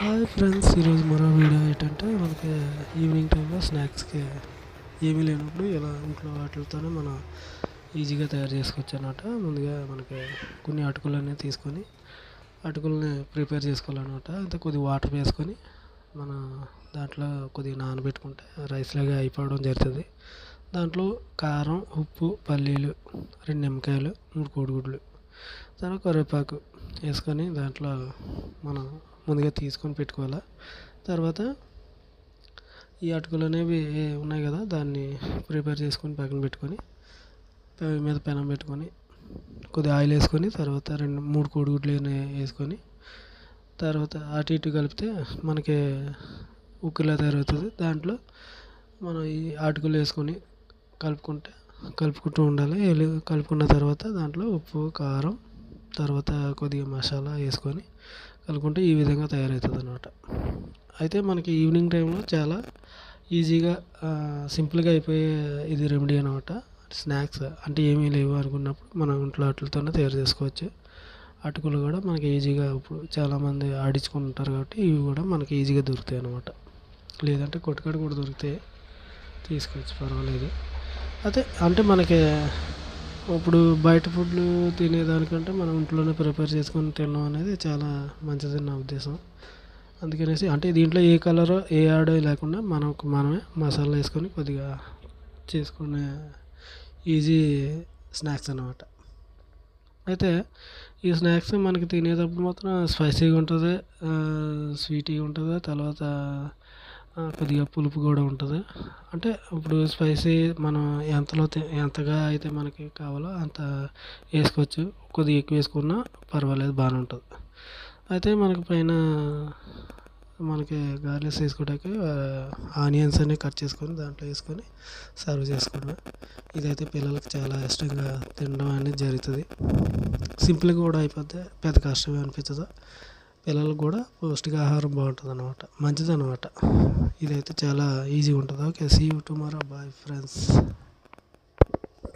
Hi friends ఈరోజు మరో video ఏంటంటే మనకి ఈవినింగ్ టైంలో స్నాక్స్కి ఏమీ లేనప్పుడు ఇలా ఇంట్లో వాటితోనే మనం ఈజీగా తయారు చేసుకోవచ్చు అన్నమాట ముందుగా మనకి కొన్ని అటుకులు అనేవి తీసుకొని అటుకుల్ని ప్రిపేర్ చేసుకోవాలన్నమాట అయితే కొద్దిగా వాటర్ వేసుకొని మన దాంట్లో కొద్దిగా నానబెట్టుకుంటే రైస్ లాగా అయిపోవడం జరుగుతుంది. దాంట్లో కారం ఉప్పు పల్లీలు రెండు నిమ్మకాయలు మూడు కోడిగుడ్లు తర్వాత కరివేపాకు వేసుకొని దాంట్లో మనం ముందుగా తీసుకొని పెట్టుకోవాలి. తర్వాత ఈ అటుకులు అనేవి ఉన్నాయి కదా దాన్ని ప్రిపేర్ చేసుకొని పక్కన పెట్టుకొని మీద పెనం పెట్టుకొని కొద్దిగా ఆయిల్ వేసుకొని తర్వాత రెండు మూడు కోడిగుడ్లు వేసుకొని తర్వాత అటు ఇటు కలిపితే మనకి ఉక్కులా తయారవుతుంది. దాంట్లో మనం ఈ అటుకులు వేసుకొని కలుపుకుంటే కలుపుకుంటూ ఉండాలి. కలుపుకున్న తర్వాత దాంట్లో ఉప్పు కారం తర్వాత కొద్దిగా మసాలా వేసుకొని కలుపుకుంటే ఈ విధంగా తయారవుతుంది అనమాట అయితే మనకి ఈవినింగ్ టైంలో చాలా ఈజీగా సింపుల్గా అయిపోయే ఇది రెమెడీ అనమాట స్నాక్స్ అంటే ఏమీ లేవు అనుకున్నప్పుడు మనం ఇంట్లో అట్లతోనే తయారు చేసుకోవచ్చు. అటుకులు కూడా మనకి ఈజీగా ఇప్పుడు చాలామంది ఆడించుకుంటారు కాబట్టి ఇవి కూడా మనకి ఈజీగా దొరుకుతాయి అనమాట లేదంటే కొట్టుకాడ కూడా దొరుకుతాయి తీసుకోవచ్చు పర్వాలేదు. అయితే అంటే మనకి ఇప్పుడు బయట ఫుడ్లు తినేదానికంటే మనం ఇంట్లోనే ప్రిపేర్ చేసుకొని తినడం అనేది చాలా మంచిదని నా ఉద్దేశం. అందుకనేసి అంటే దీంట్లో ఏ కలర్ ఏ యాడ్ లేకుండా మనకు మనమే మసాలా వేసుకొని కొద్దిగా చేసుకునే ఈజీ స్నాక్స్ అనమాట అయితే ఈ స్నాక్స్ మనకి తినేటప్పుడు మాత్రం స్పైసీగా ఉంటుంది స్వీట్గా ఉంటుంది తర్వాత కొద్దిగా పులుపు కూడా ఉంటుంది. అంటే ఇప్పుడు స్పైసీ మనం ఎంతలో ఎంతగా అయితే మనకి కావాలో అంత వేసుకోవచ్చు. కొద్దిగా ఎక్కువ వేసుకున్నా పర్వాలేదు బాగానే ఉంటుంది. అయితే మనకి పైన మనకి గార్లిక్స్ వేసుకోవడానికి ఆనియన్స్ అన్ని కట్ చేసుకొని దాంట్లో వేసుకొని సర్వ్ చేసుకోవడమే ఇదైతే పిల్లలకి చాలా ఇష్టంగా తినడం అనేది జరుగుతుంది. సింపుల్గా కూడా అయిపోతే పెద్ద కష్టమే అనిపించదు పిల్లలకు కూడా పౌష్టికాహారం బాగుంటుంది అనమాట మంచిది అనమాట ఇదైతే చాలా ఈజీగా ఉంటుంది. Okay see you tomorrow bye friends